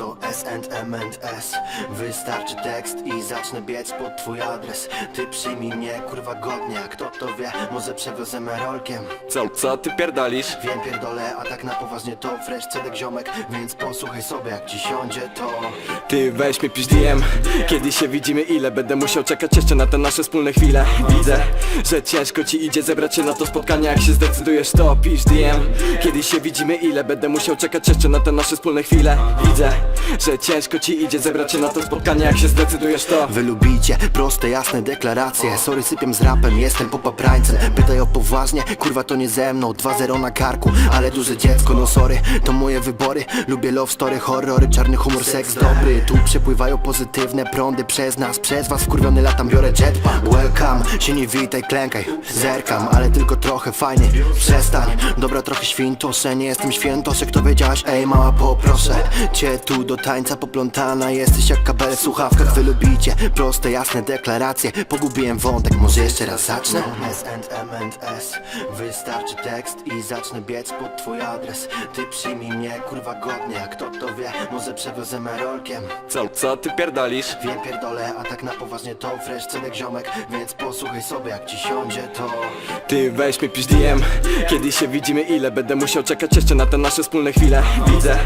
to S&M&S Wystarczy tekst i zacznę biec pod twój adres. Ty przyjmij mnie kurwa godnie, a kto to wie? Może przewiozę rolkiem Co, co ty pierdolisz? Wiem pierdolę, a tak na poważnie to fresh cedek ziomek. Więc posłuchaj sobie jak ci siądzie to. Ty weź mnie pisz DM Kiedy się widzimy ile będę musiał czekać jeszcze na te nasze wspólne chwile. Widzę, że ciężko ci idzie zebrać się na to spotkanie. Jak się zdecydujesz to pisz DM Kiedy się widzimy ile będę musiał czekać jeszcze na te nasze wspólne chwile. Widzę, że ciężko ci idzie zebrać się na to spotkanie Jak się zdecydujesz to. Wy lubicie proste, jasne deklaracje. Sorry, sypiam z rapem, jestem popaprańcem Pytaj o poważnie, kurwa to nie ze mną. 2-0 na karku, ale duże dziecko. No sorry, to moje wybory. Lubię love story, horrory, czarny humor, seks dobry. Tu przepływają pozytywne prądy Przez nas, przez was. Wkurwiony latam, biorę jetpack Się nie witaj, klękaj Zerkam, ale tylko trochę fajnie. Przestań, dobra trochę świntosze Nie jestem świętosze, kto wiedziałaś, ej mała poproszę Cię tu do tańca poplątana Jesteś jak kabel w słuchawkach, wy lubicie Proste, jasne deklaracje. Pogubiłem wątek, może jeszcze raz zacznę? S&M&S Wystarczy tekst i zacznę biec pod twój adres. Ty przyjmij mnie kurwa godnie, a kto to wie. Może przewiozę rolkiem Co, co ty pierdolisz? Wiem pierdolę, a tak na poważnie to fresh cedek ziomek. Więc posłuchaj sobie jak ci siądzie to Ty weź mnie pisz DM Kiedy się widzimy ile będę musiał czekać jeszcze na te nasze wspólne chwile. Widzę,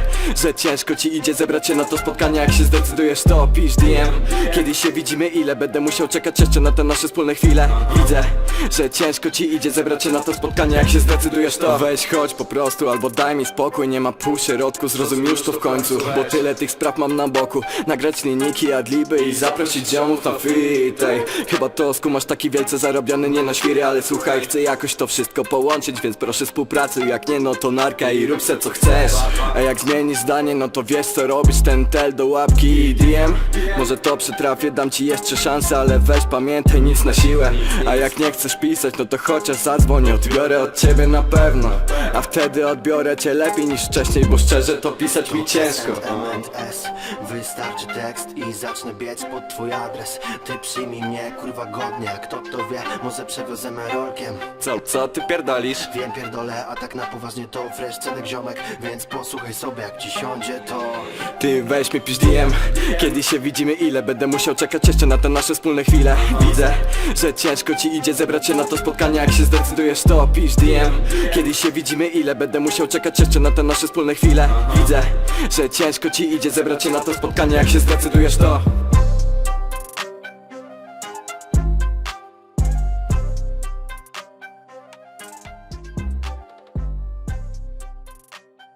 że ciężko ci idzie zebrać się na to spotkanie Jak się zdecydujesz to pisz DM Kiedy się widzimy ile będę musiał czekać jeszcze na te nasze wspólne chwile. Widzę, że ciężko ci idzie zebrać się na to spotkanie Jak się zdecydujesz to Weź chodź po prostu albo daj mi spokój Nie ma pół środku, zrozum już to w końcu. Bo tyle tych spraw mam na boku. Nagrać linijki, adliby i zaprosić ziomów na fit ej. Chyba to skumasz taki wielce zarobiony nie na świry Ale słuchaj, chcę jakoś to wszystko połączyć Więc proszę współpracuj, jak nie no to narka i rób se co chcesz. A jak zmienisz zdanie, no to wiesz co robisz. Ten tel do łapki i DM Może to przytrafię, dam ci jeszcze szansę Ale weź pamiętaj, nic na siłę. A jak nie chcesz pisać, no to chociaż zadzwoń Odbiorę od ciebie na pewno. A wtedy odbiorę cię lepiej niż wcześniej Bo szczerze to pisać mi ciężko. M&S Wystarczy tekst i zacznę biec pod twój adres. Ty przyjmij mnie kurwa godnie, a kto to wie? Może przewiozę rolkiem. Co, co ty pierdolisz? Wiem pierdolę, a tak na poważnie to fresh cedek ziomek. Więc posłuchaj sobie jak ci siądzie to Ty weź mnie pisz DM Kiedy się widzimy ile będę musiał czekać jeszcze na te nasze wspólne chwile? Widzę, że ciężko ci idzie zebrać się na to spotkanie. Jak się zdecydujesz to pisz DM Kiedy się widzimy ile będę musiał czekać jeszcze na te nasze wspólne chwile? Widzę, że ciężko ci idzie zebrać się na to spotkanie. Jak się zdecydujesz to